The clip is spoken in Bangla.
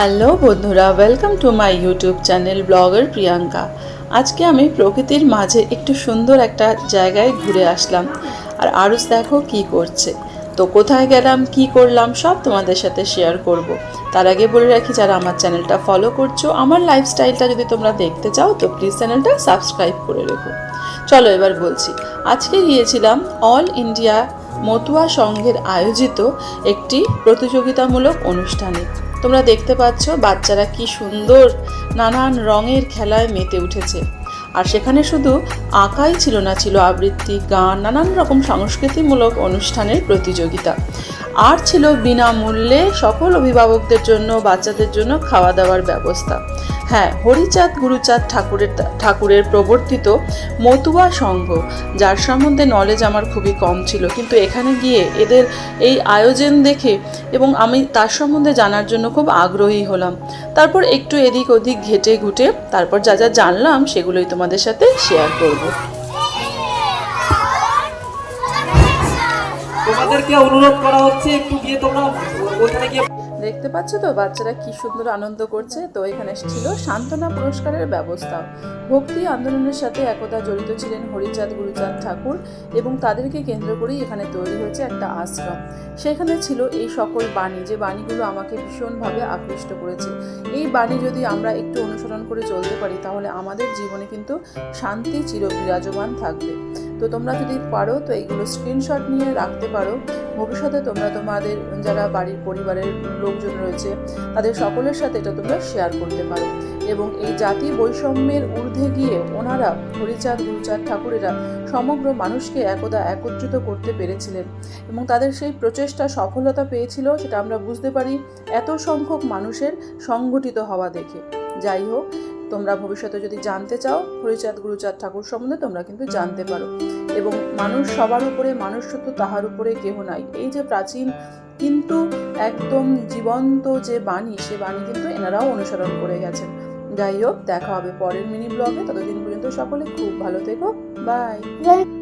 হ্যালো বন্ধুরা welcome to my YouTube channel blogger Priyanka. আজকে আমি প্রকৃতির মাঝে একটু সুন্দর একটা জায়গায় ঘুরে আসলাম। আর আরুষ দেখো কি করছে। তো কোথায় গেলাম, কি করলাম, সব তোমাদের সাথে শেয়ার করব। তার আগে বলে রাখি, যারা আমার চ্যানেলটা ফলো করছ, আমার লাইফস্টাইলটা যদি তোমরা দেখতে চাও, তো প্লিজ চ্যানেলটা সাবস্ক্রাইব করে রেখো। চলো এবার বলছি, আজকে গিয়েছিলাম অল ইন্ডিয়া মতুয়া সংঘের আয়োজিত একটি প্রতিযোগিতামূলক অনুষ্ঠানে। তোমরা দেখতে পাচ্ছ বাচ্চারা কি সুন্দর নানান রঙের খেলায় মেতে উঠেছে। আর সেখানে শুধু আঁকাই ছিল না, ছিল আবৃত্তি, গান, নানান রকম সংস্কৃতিমূলক অনুষ্ঠানের প্রতিযোগিতা। আর ছিল বিনামূল্যে সকল অভিভাবকদের জন্য, বাচ্চাদের জন্য খাওয়া দাওয়ার ব্যবস্থা। হ্যাঁ হরিচাঁদ গুরুচাঁদ ঠাকুরের ঠাকুরের প্রবর্তিত মতুয়া সংঘ, যার সম্বন্ধে নলেজ আমার খুবই কম ছিল। কিন্তু এখানে গিয়ে এদের এই আয়োজন দেখে এবং আমি তার সম্বন্ধে জানার জন্য খুব আগ্রহী হলাম। তারপর একটু এদিক ওদিক ঘেটে ঘুটে তারপর যা যা জানলাম সেগুলোই তোমাদের সাথে শেয়ার করব। তোমাদেরকে অনুরোধ করা হচ্ছে, একটু গিয়ে তোমরা ওখানে গিয়ে দেখতে পাচ্ছ তো? বাচ্চারা কি সুন্দর আনন্দ করছে। তো এখানে ছিল সান্ত্বনা পুরস্কারের ব্যবস্থা। ভক্তি আন্দোলনের সাথে একদা জড়িত ছিলেন হরিচাঁদ গুরুচাঁদ ঠাকুর এবং তাদেরকে কেন্দ্র করেই এখানে তৈরি হয়েছে একটা আশ্রম। সেখানে ছিল এই সকল বাণী। যে বাণীগুলো আমাকে ভীষণভাবে আকৃষ্ট করেছে। এই বাণী যদি আমরা একটু অনুসরণ করে চলতে পারি, তাহলে আমাদের জীবনে কিন্তু শান্তি চির বিরাজমান থাকবে। তো তোমরা যদি পারো, তো এইগুলো স্ক্রিনশট নিয়ে রাখতে পারো। ভবিষ্যতে তোমরা তোমাদের যারা বাড়ির পরিবারের লোকজন রয়েছে, তাদের সকলের সাথে এটা তোমরা শেয়ার করতে পারো। এবং এই জাতি বৈষম্যের ঊর্ধ্বে গিয়ে ওনারা হরিচাঁদ গুলচাঁদ ঠাকুরেরা সমগ্র মানুষকে একদা একত্রিত করতে পেরেছিলেন এবং তাদের সেই প্রচেষ্টা সফলতা পেয়েছিল সেটা আমরা বুঝতে পারি, এত সংখ্যক মানুষের সংগঠিত হওয়া দেখে। যাই হোক তোমরা ভবিষ্যতে যদি জানতে চাও, হরিচাঁদ, গুরুচাঁদ ঠাকুর সম্বন্ধে তোমরা কিন্তু জানতে পারো। এবং মানুষ সবার উপরে, মানুষ সত্য তাহার উপরে কেহ নাই। এই যে প্রাচীন কিন্তু একদম জীবন্ত যে বাণী, সে বাণী কিন্তু এনারাও অনুসরণ করে গেছেন। যাই হোক, দেখা হবে পরের মিনি ব্লগে। ততদিন পর্যন্ত সকলে খুব ভালো থেকো। বাই।